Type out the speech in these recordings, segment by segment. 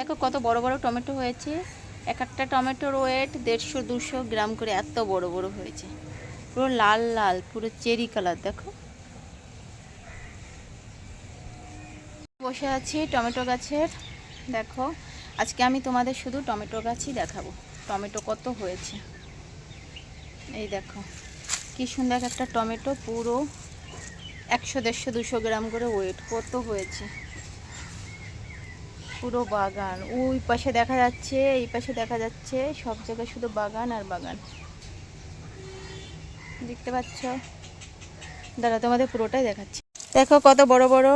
দেখো কত বড় বড় টমেটো হয়েছে। এক একটা টমেটোর ওয়েট দেড়শো, দুশো গ্রাম করে এত বড় বড় হয়েছে। পুরো লাল লাল, পুরো চেরি কালার দেখো। বসে আছি টমেটো গাছের, দেখো। আজকে আমি তোমাদের শুধু টমেটো গাছই দেখাবো। টমেটো কত হয়েছে। এই দেখো, কি সুন্দর একটা টমেটো, পুরো একশো, দেড়শো, দুশো গ্রাম করে ওয়েট কত হয়েছে। পুরো বাগান। ওই পাশে দেখা যাচ্ছে, এই পাশে দেখা যাচ্ছে, সব জায়গায় শুধু বাগান আর বাগান। দেখতে পাচ্ছ? দাঁড়া তোমাদের পুরোটাই দেখাচ্ছি। দেখো কত বড় বড়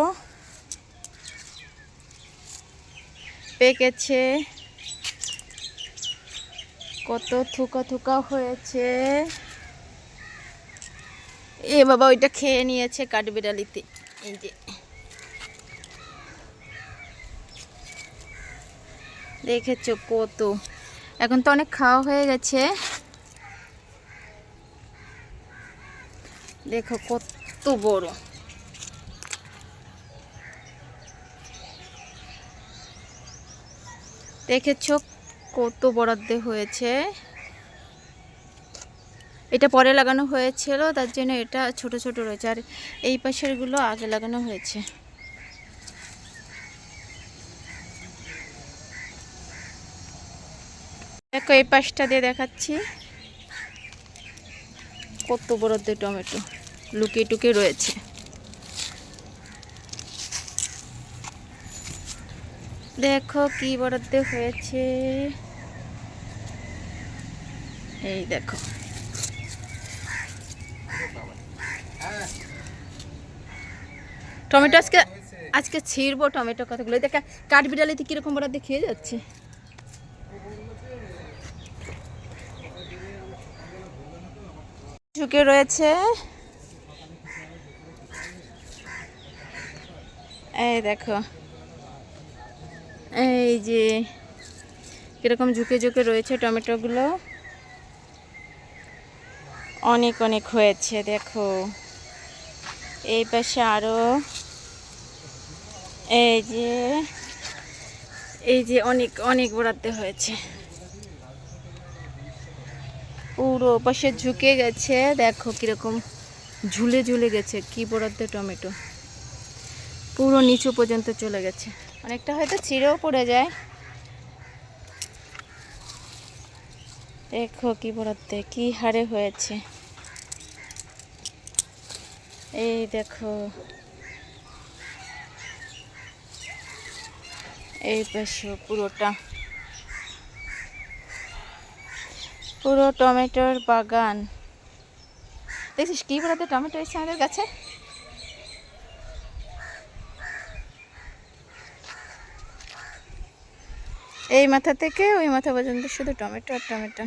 পেকেছে। কত থুকা থুকা হয়েছে। এ বাবা, ওইটা খেয়ে নিয়েছে কাঠবিড়ালিতে। এই যে। দেখেছ কত। এখন তো অনেক খাওয়া হয়ে গেছে। দেখো কত বড়। দেখেছ কত বরাদ্দে হয়েছে। এটা পরে লাগানো হয়েছিল, তার জন্য এটা ছোট ছোট রয়েছে, আর এই পাশেরগুলো আগে লাগানো হয়েছে। দেখো, এই পাশটা দিয়ে দেখাচ্ছি। কত বরাদ্দে টমেটো। লুকিয়ে টুকিয়ে রয়েছে। দেখো কি বরাদ্দে হয়েছে। এই দেখো। টমেটো আজকে আজকে ছিঁড়বো টমেটো কতগুলো দেখা কাঠ বিড়ালিতে কীরকম বরাদ্দে খেয়ে যাচ্ছে? ঝুঁকে রয়েছে। এই দেখো। এই যে কীরকম ঝুঁকে ঝুঁকে রয়েছে টমেটোগুলো। অনেক অনেক হয়েছে, দেখো। এই পাশে আরও এই যে এই যে অনেক অনেক বরাদ্দে হয়েছে। পুরো পাশে ঝুঁকে গেছে। দেখো কীরকম ঝুলে ঝুলে গেছে, কি বরাদ্দে টমেটো। পুরো নিচু পর্যন্ত চলে গেছে। অনেকটা হয়তো ছিঁড়েও পড়ে যায়। দেখো কি বরাদ্দে, কি হারে হয়েছে। এই দেখো। এই পাশে পুরোটা। পুরো টমেটোর বাগান। দেখছিস কি বলতে টমেটো এসছে আমাদের গাছে এই মাথা থেকে ওই মাথা পর্যন্ত শুধু টমেটো আর টমেটো।